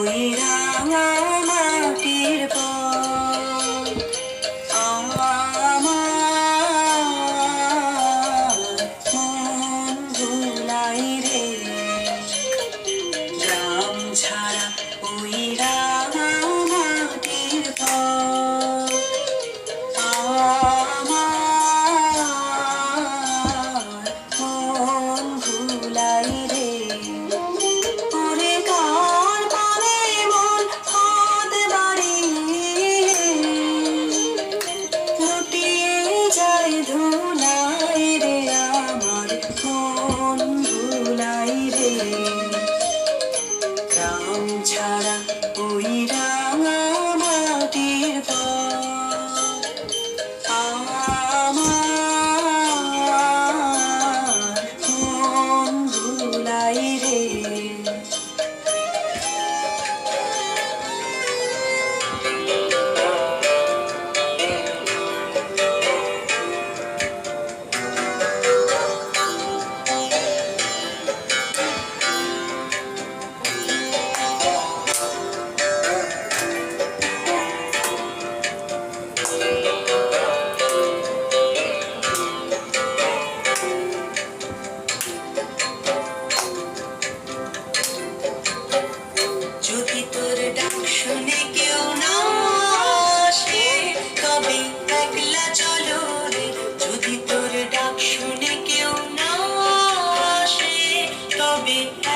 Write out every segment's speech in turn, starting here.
Morirá.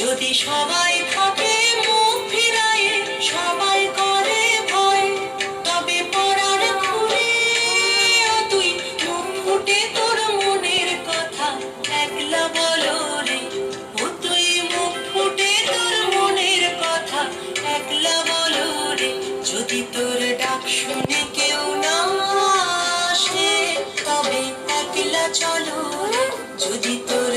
যদি সবাই থাকে, মুখ ফিরায়ে সবাই করে ভয়। তবে পড়ার কথা। একলা বলো রে, ও তুই তোর মনের কথা। একলা বলো রে, যদি তোর ডাক শুনে কেউ না আসে, তবে একলা চলো যদি তোর